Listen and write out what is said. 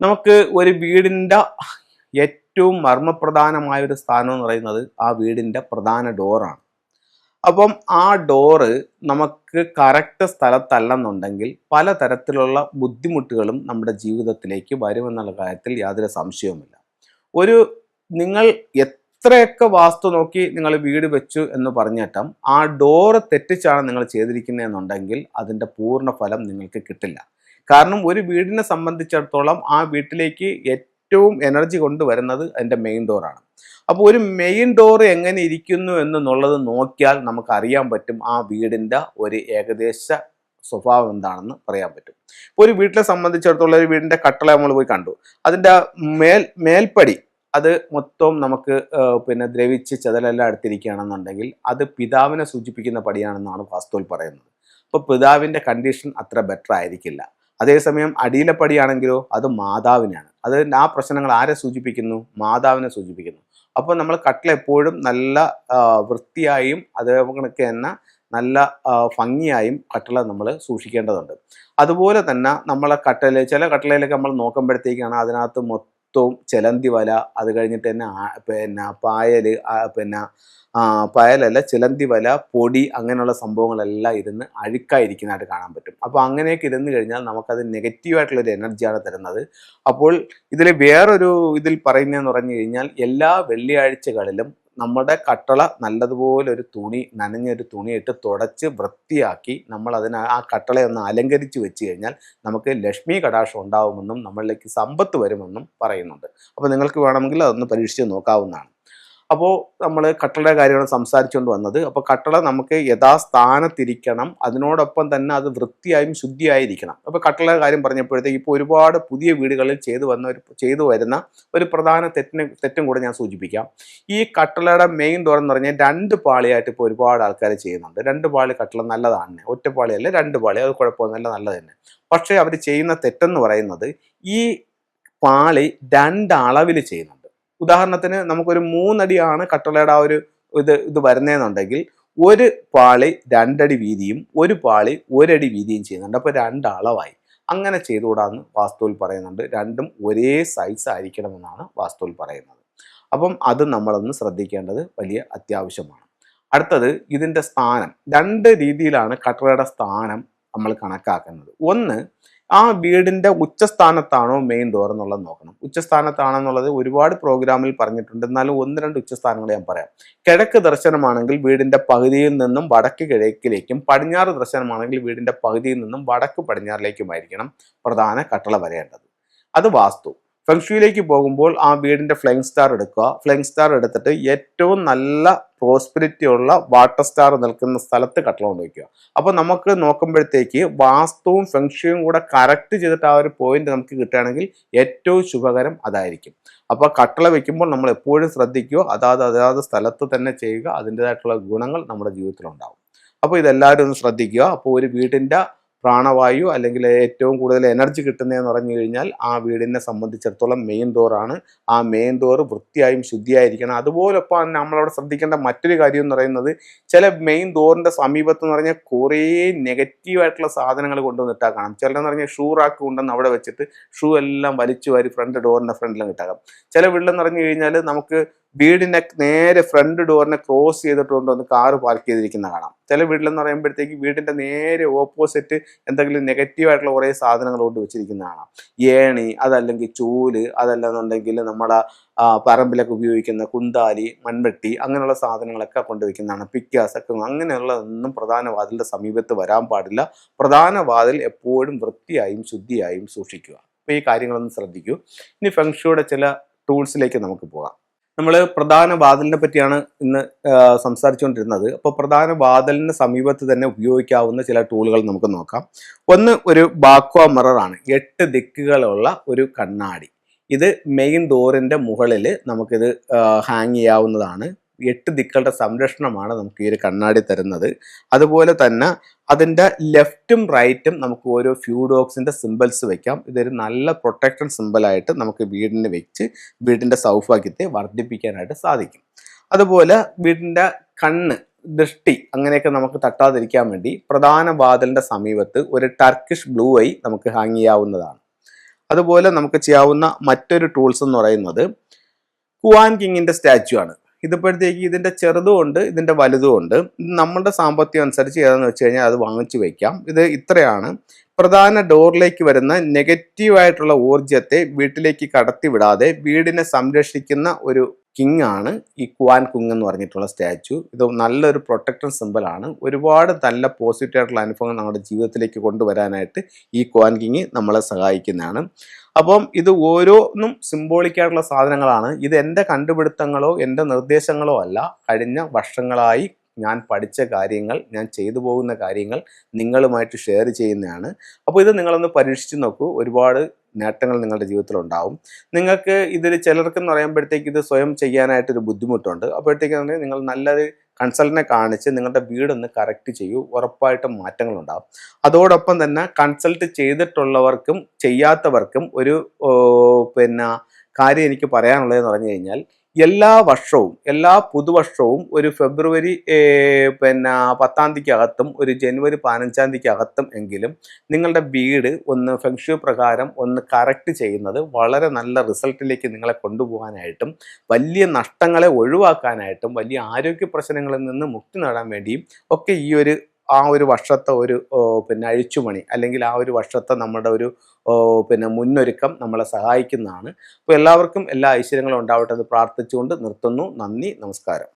നമുക്ക് ഒരു വീടിന്റെ ഏറ്റവും മർമ്മപ്രധാനമായ ഒരു സ്ഥാനം എന്ന് പറയുന്നത് ആ വീടിന്റെ പ്രധാന ഡോറാണ് അപ്പം ആ ഡോറ് നമുക്ക് കറക്റ്റ് സ്ഥലത്തല്ലെന്നുണ്ടെങ്കിൽ പലതരത്തിലുള്ള ബുദ്ധിമുട്ടുകളും നമ്മുടെ ജീവിതത്തിലേക്ക് വരുമെന്നുള്ള കാര്യത്തിൽ യാതൊരു സംശയവുമില്ല. ഒരു നിങ്ങൾ എത്രയൊക്കെ വാസ്തു നോക്കി നിങ്ങൾ വീട് വെച്ചു എന്ന് പറഞ്ഞിട്ടും ആ ഡോറ് തെറ്റിച്ചാണ് നിങ്ങൾ ചെയ്തിരിക്കുന്നതെന്നുണ്ടെങ്കിൽ അതിന്റെ പൂർണ ഫലം നിങ്ങൾക്ക് കിട്ടില്ല. കാരണം ഒരു വീടിനെ സംബന്ധിച്ചിടത്തോളം ആ വീട്ടിലേക്ക് ഏറ്റവും എനർജി കൊണ്ടുവരുന്നത് അതിന്റെ മെയിൻ ഡോറാണ് അപ്പോൾ ഒരു മെയിൻ ഡോർ എങ്ങനെ ഇരിക്കുന്നു എന്നുള്ളത് നോക്കിയാൽ നമുക്ക് അറിയാൻ പറ്റും ആ വീടിന്റെ ഒരു ഏകദേശ സ്വഭാവം എന്താണെന്ന് പറയാൻ പറ്റും. ഇപ്പോൾ ഒരു വീട്ടിലെ സംബന്ധിച്ചിടത്തോളം ഒരു വീടിന്റെ കട്ടള നമ്മൾ പോയി കണ്ടു. അതിന്റെ മേൽ മേൽപ്പടി അത് മൊത്തം നമുക്ക് പിന്നെ ദ്രവിച്ച് ചെതലെല്ലാം എടുത്തിരിക്കുകയാണെന്നുണ്ടെങ്കിൽ അത് പിതാവിനെ സൂചിപ്പിക്കുന്ന പടിയാണെന്നാണ് വാസ്തുവിൽ പറയുന്നത്. അപ്പോൾ പിതാവിന്റെ കണ്ടീഷൻ അത്ര ബെറ്റർ ആയിരിക്കില്ല. അതേസമയം അടിയിലപ്പടിയാണെങ്കിലോ അത് മാതാവിനാണ് അത് ആ പ്രശ്നങ്ങൾ ആരെ സൂചിപ്പിക്കുന്നു? മാതാവിനെ സൂചിപ്പിക്കുന്നു. അപ്പോൾ നമ്മൾ കട്ടിൽ എപ്പോഴും നല്ല വൃത്തിയായും അതേപോലെ തന്നെ നല്ല ഭംഗിയായും കട്ടില നമ്മൾ സൂക്ഷിക്കേണ്ടതുണ്ട്. അതുപോലെ തന്നെ നമ്മളെ കട്ടല ചില കട്ടിലയിലൊക്കെ നമ്മൾ നോക്കുമ്പോഴത്തേക്കാണ് അതിനകത്ത് മൊത്തവും ചിലന്തി വല അത് കഴിഞ്ഞിട്ട് തന്നെ പിന്നെ പായൽ പിന്നെ പയലല്ല ചിലന്തി വല പൊടി അങ്ങനെയുള്ള സംഭവങ്ങളെല്ലാം ഇരുന്ന് അഴുക്കായിരിക്കുന്നതായിട്ട് കാണാൻ പറ്റും. അപ്പോൾ അങ്ങനെയൊക്കെ ഇരുന്ന് കഴിഞ്ഞാൽ നമുക്കത് നെഗറ്റീവായിട്ടുള്ളൊരു എനർജിയാണ് തരുന്നത്. അപ്പോൾ ഇതിൽ വേറൊരു ഇതിൽ പറയുന്നതെന്ന് പറഞ്ഞു കഴിഞ്ഞാൽ എല്ലാ വെള്ളിയാഴ്ചകളിലും നമ്മുടെ കട്ടള നല്ലതുപോലെ ഒരു തുണി നനഞ്ഞൊരു തുണിയിട്ട് തുടച്ച് വൃത്തിയാക്കി നമ്മൾ അതിനെ ആ കട്ടളയെ ഒന്ന് അലങ്കരിച്ച് വെച്ച് കഴിഞ്ഞാൽ നമുക്ക് ലക്ഷ്മി കടാക്ഷം ഉണ്ടാവുമെന്നും നമ്മളിലേക്ക് സമ്പത്ത് വരുമെന്നും പറയുന്നുണ്ട്. അപ്പോൾ നിങ്ങൾക്ക് വേണമെങ്കിൽ അതൊന്ന് പരീക്ഷിച്ച് നോക്കാവുന്നതാണ്. അപ്പോൾ നമ്മൾ കട്ടളയുടെ കാര്യമാണ് സംസാരിച്ചുകൊണ്ട് വന്നത്. അപ്പോൾ കട്ടള നമുക്ക് യഥാസ്ഥാനത്തിരിക്കണം. അതിനോടൊപ്പം തന്നെ അത് വൃത്തിയായും ശുദ്ധിയായിരിക്കണം. അപ്പോൾ കട്ടളയുടെ കാര്യം പറഞ്ഞപ്പോഴത്തേക്ക് ഇപ്പോൾ ഒരുപാട് പുതിയ വീടുകളിൽ ചെയ്തു വന്ന ഒരു ചെയ്തു വരുന്ന ഒരു പ്രധാന തെറ്റിനെ തെറ്റും കൂടെ ഞാൻ സൂചിപ്പിക്കാം. ഈ കട്ടളയുടെ മെയിൻ എന്ന് പറഞ്ഞാൽ രണ്ട് പാളിയായിട്ട് ഇപ്പോൾ ഒരുപാട് ആൾക്കാർ ചെയ്യുന്നുണ്ട്. രണ്ട് പാളി കട്ടള നല്ലതാണ്. ഒറ്റ പാളിയല്ല രണ്ട് പാളി. അത് കുഴപ്പമൊന്നുമില്ല നല്ലത് തന്നെ. പക്ഷേ അവർ ചെയ്യുന്ന തെറ്റെന്ന് പറയുന്നത് ഈ പാളി രണ്ട് അളവിൽ ചെയ്യുന്നുണ്ട്. ഉദാഹരണത്തിന് നമുക്കൊരു മൂന്നടിയാണ് കട്ടളയുടെ ആ ഒരു ഇത് ഇത് വരുന്നതെന്നുണ്ടെങ്കിൽ ഒരു പാളി രണ്ടടി വീതിയും ഒരു പാളി ഒരടി വീതിയും ചെയ്യുന്നുണ്ട്. അപ്പോൾ രണ്ടളവായി അങ്ങനെ ചെയ്തുകൂടാന്ന് വാസ്തുവിൽ പറയുന്നുണ്ട്. രണ്ടും ഒരേ സൈസ് ആയിരിക്കണമെന്നാണ് വാസ്തുവിൽ പറയുന്നത്. അപ്പം അത് നമ്മളൊന്ന് ശ്രദ്ധിക്കേണ്ടത് വലിയ അത്യാവശ്യമാണ്. അടുത്തത് ഇതിന്റെ സ്ഥാനം. രണ്ട് രീതിയിലാണ് കട്ടളയുടെ സ്ഥാനം നമ്മൾ കണക്കാക്കുന്നത്. ഒന്ന് ആ വീടിന്റെ ഉച്ചസ്ഥാനത്താണോ മെയിൻ ഡോർ എന്നുള്ളത് നോക്കണം. ഉച്ചസ്ഥാനത്താണെന്നുള്ളത് ഒരുപാട് പ്രോഗ്രാമിൽ പറഞ്ഞിട്ടുണ്ട്. എന്നാലും ഒന്ന് രണ്ട് ഉച്ചസ്ഥാനങ്ങൾ ഞാൻ പറയാം. കിഴക്ക് ദർശനമാണെങ്കിൽ വീടിന്റെ പകുതിയിൽ നിന്നും വടക്ക് കിഴക്കിലേക്കും പടിഞ്ഞാറ് ദർശനമാണെങ്കിൽ വീടിന്റെ പകുതിയിൽ നിന്നും വടക്ക് പടിഞ്ഞാറിലേക്കുമായിരിക്കണം പ്രധാന കട്ടള വരേണ്ടത്. അത് വാസ്തു. ഫെങ്ഷുയിലേക്ക് പോകുമ്പോൾ ആ വീടിന്റെ ഫ്ലൈങ് സ്റ്റാർ എടുക്കുക. ഫ്ലൈങ് സ്റ്റാർ എടുത്തിട്ട് ഏറ്റവും നല്ല പ്രോസ്പിരിറ്റി ഉള്ള വാട്ടർ സ്റ്റാർ നിൽക്കുന്ന സ്ഥലത്ത് കട്ടള കൊണ്ട് വയ്ക്കുക അപ്പോൾ നമുക്ക് നോക്കുമ്പോഴത്തേക്ക് വാസ്തുവും ഫെങ്ഷുയും കൂടെ കറക്റ്റ് ചെയ്തിട്ട് ആ ഒരു പോയിന്റ് നമുക്ക് കിട്ടുകയാണെങ്കിൽ ഏറ്റവും ശുഭകരം അതായിരിക്കും. അപ്പോൾ കട്ടള വെക്കുമ്പോൾ നമ്മൾ എപ്പോഴും ശ്രദ്ധിക്കുക. അതാത് അതാത് സ്ഥലത്ത് തന്നെ ചെയ്യുക. അതിന്റെതായിട്ടുള്ള ഗുണങ്ങൾ നമ്മുടെ ജീവിതത്തിലുണ്ടാവും. അപ്പോൾ ഇതെല്ലാവരും ഒന്ന് ശ്രദ്ധിക്കുക. അപ്പോൾ ഒരു വീടിന്റെ പ്രാണവായു അല്ലെങ്കിൽ ഏറ്റവും കൂടുതൽ എനർജി കിട്ടുന്നതെന്ന് പറഞ്ഞു കഴിഞ്ഞാൽ ആ വീടിനെ സംബന്ധിച്ചിടത്തോളം മെയിൻ ഡോറാണ് ആ മെയിൻ ഡോർ വൃത്തിയായും ശുദ്ധിയായിരിക്കണം. അതുപോലൊപ്പം നമ്മളവിടെ ശ്രദ്ധിക്കേണ്ട മറ്റൊരു കാര്യം എന്ന് പറയുന്നത് ചില മെയിൻ ഡോറിന്റെ സമീപത്ത് എന്ന് പറഞ്ഞാൽ കുറേ നെഗറ്റീവായിട്ടുള്ള സാധനങ്ങൾ കൊണ്ടുവന്നിട്ടാൽ കാണാം. ചിലരെന്ന് പറഞ്ഞാൽ ഷൂ റാക്ക് കൊണ്ടുവന്ന് അവിടെ വെച്ചിട്ട് ഷൂ എല്ലാം വലിച്ചു വാരി ഫ്രണ്ട് ഡോറിന്റെ ഫ്രണ്ടിലും ഇട്ടാകാം ചില വീട്ടിലെന്ന് പറഞ്ഞു കഴിഞ്ഞാൽ നമുക്ക് വീടിന്റെ നേരെ ഫ്രണ്ട് ഡോറിനെ ക്രോസ് ചെയ്തിട്ട് ഒന്ന് കാറ് പാർക്ക് ചെയ്തിരിക്കുന്ന കാണാം. ചില വീട്ടിലെന്ന് പറയുമ്പോഴത്തേക്ക് വീടിന്റെ നേരെ ഓപ്പോസിറ്റ് എന്തെങ്കിലും നെഗറ്റീവായിട്ടുള്ള കുറേ സാധനങ്ങൾ കൊണ്ട് വെച്ചിരിക്കുന്ന കാണാം. ഏണി അതല്ലെങ്കിൽ ചൂൽ അതല്ലെന്നുണ്ടെങ്കിൽ നമ്മുടെ പറമ്പിലൊക്കെ ഉപയോഗിക്കുന്ന കുന്താലി മൺവെട്ടി അങ്ങനെയുള്ള സാധനങ്ങളൊക്കെ കൊണ്ടുവയ്ക്കുന്നതാണ് പിക്കാസ് ഒക്കെ അങ്ങനെയുള്ളതൊന്നും പ്രധാന വാതിലിന്റെ സമീപത്ത് വരാൻ പാടില്ല. പ്രധാന വാതിൽ എപ്പോഴും വൃത്തിയായും ശുദ്ധിയായും സൂക്ഷിക്കുക. അപ്പോൾ ഈ കാര്യങ്ങളൊന്ന് ശ്രദ്ധിക്കൂ. ഇനി ഫെങ്ഷുയുടെ ചില ടൂൾസിലേക്ക് നമുക്ക് പോകാം. നമ്മൾ പ്രധാന വാതിലിനെ പറ്റിയാണ് ഇന്ന് സംസാരിച്ചുകൊണ്ടിരുന്നത്. അപ്പോൾ പ്രധാന വാതിലിന് സമീപത്ത് തന്നെ ഉപയോഗിക്കാവുന്ന ചില ടൂളുകൾ നമുക്ക് നോക്കാം. ഒന്ന് ഒരു ബാക്വ മിററാണ് എട്ട് ദിക്കുകളുള്ള ഒരു കണ്ണാടി. ഇത് മെയിൻ ഡോറിന്റെ മുകളിൽ നമുക്കിത് ഹാങ് ചെയ്യാവുന്നതാണ്. എട്ട് ദിക്കളുടെ സംരക്ഷണമാണ് നമുക്ക് ഈ ഒരു കണ്ണാടി തരുന്നത്. അതുപോലെ തന്നെ അതിന്റെ ലെഫ്റ്റും റൈറ്റും നമുക്ക് ഓരോ ഫ്യൂഡോക്സിന്റെ സിമ്പിൾസ് വെക്കാം. ഇതൊരു നല്ല പ്രൊട്ടക്ഷൻ സിമ്പിളായിട്ട് നമുക്ക് വീടിന് വെച്ച് വീടിന്റെ സൗഭാഗ്യത്തെ വർദ്ധിപ്പിക്കാനായിട്ട് സാധിക്കും. അതുപോലെ വീടിന്റെ കണ്ണ് ദൃഷ്ടി അങ്ങനെയൊക്കെ നമുക്ക് തട്ടാതിരിക്കാൻ വേണ്ടി പ്രധാന വാതിലിന്റെ സമീപത്ത് ഒരു ടർക്കിഷ് ബ്ലൂ ഐ നമുക്ക് ഹാങ് ചെയ്യാവുന്നതാണ്. അതുപോലെ നമുക്ക് ചെയ്യാവുന്ന മറ്റൊരു ടൂൾസ് എന്ന് പറയുന്നത് കുവാൻ കിങ്ങിന്റെ സ്റ്റാച്ചു ആണ്. ഇതിപ്പോഴത്തേക്ക് ഇതിന്റെ ചെറുതും ഉണ്ട് ഇതിന്റെ വലുതും ഉണ്ട്. നമ്മളുടെ സാമ്പത്തികം അനുസരിച്ച് ഏതാണെന്ന് വെച്ച് കഴിഞ്ഞാൽ അത് വാങ്ങിച്ചു വയ്ക്കാം ഇത് ഇത്രയാണ്. പ്രധാന ഡോറിലേക്ക് വരുന്ന നെഗറ്റീവായിട്ടുള്ള ഊർജത്തെ വീട്ടിലേക്ക് കടത്തിവിടാതെ വീടിനെ സംരക്ഷിക്കുന്ന ഒരു കിങ് ആണ് ഈ കുവാൻ കുങ് എന്ന് പറഞ്ഞിട്ടുള്ള സ്റ്റാച്ചു. ഇത് നല്ലൊരു പ്രൊട്ടക്ഷൻ സിമ്പിളാണ് ഒരുപാട് നല്ല പോസിറ്റീവ് ആയിട്ടുള്ള അനുഭവങ്ങൾ നമ്മുടെ ജീവിതത്തിലേക്ക് കൊണ്ടുവരാനായിട്ട് ഈ കുവാൻ കിങ് നമ്മളെ സഹായിക്കുന്നതാണ്. അപ്പം ഇത് ഓരോന്നും സിംബോളിക്കായിട്ടുള്ള സാധനങ്ങളാണ്. ഇത് എന്റെ കണ്ടുപിടുത്തങ്ങളോ എന്റെ നിർദ്ദേശങ്ങളോ അല്ല. കഴിഞ്ഞ വർഷങ്ങളായി ഞാൻ പഠിച്ച കാര്യങ്ങൾ ഞാൻ ചെയ്തു പോകുന്ന കാര്യങ്ങൾ നിങ്ങളുമായിട്ട് ഷെയർ ചെയ്യുന്നതാണ്. അപ്പോൾ ഇത് നിങ്ങളൊന്ന് പരീക്ഷിച്ച് നോക്കൂ. ഒരുപാട് നേട്ടങ്ങൾ നിങ്ങളുടെ ജീവിതത്തിൽ ഉണ്ടാവും നിങ്ങൾക്ക് ഇതിൽ ചിലർക്കെന്ന് പറയുമ്പോഴത്തേക്ക് ഇത് സ്വയം ചെയ്യാനായിട്ടൊരു ബുദ്ധിമുട്ടുണ്ട്. അപ്പോഴത്തേക്ക് നിങ്ങൾ നല്ലൊരു കൺസൾട്ടിനെ കാണിച്ച് നിങ്ങളുടെ വീടൊന്ന് കറക്റ്റ് ചെയ്യൂ. ഉറപ്പായിട്ടും മാറ്റങ്ങൾ ഉണ്ടാവും അതോടൊപ്പം തന്നെ കൺസൾട്ട് ചെയ്തിട്ടുള്ളവർക്കും ചെയ്യാത്തവർക്കും ഒരു പിന്നെ കാര്യം എനിക്ക് പറയാനുള്ളതെന്ന് പറഞ്ഞു കഴിഞ്ഞാൽ എല്ലാ വർഷവും എല്ലാ പുതുവർഷവും ഒരു ഫെബ്രുവരി പിന്നെ പത്താം തീയതിക്കകത്തും ഒരു ജനുവരി പതിനഞ്ചാം തീയതിക്കകത്തും എങ്കിലും നിങ്ങളുടെ വീട് ഒന്ന് ഫെങ്ഷു പ്രകാരം ഒന്ന് കറക്റ്റ് ചെയ്യുന്നത് വളരെ നല്ല റിസൾട്ടിലേക്ക് നിങ്ങളെ കൊണ്ടുപോകാനായിട്ടും വലിയ നഷ്ടങ്ങളെ ഒഴിവാക്കാനായിട്ടും വലിയ ആരോഗ്യ പ്രശ്നങ്ങളിൽ നിന്ന് മുക്തി നേടാൻ വേണ്ടിയും ഒക്കെ ഈ ഒരു ആ ഒരു വർഷത്തെ ഒരു പിന്നെ അഴിച്ചുമണി അല്ലെങ്കിൽ ആ ഒരു വർഷത്തെ നമ്മുടെ ഒരു പിന്നെ മുന്നൊരുക്കം നമ്മളെ സഹായിക്കുന്നതാണ്. അപ്പോൾ എല്ലാവർക്കും എല്ലാ ഐശ്വര്യങ്ങളും ഉണ്ടാവട്ടെ എന്ന് പ്രാർത്ഥിച്ചുകൊണ്ട് നിർത്തുന്നു. നന്ദി നമസ്കാരം.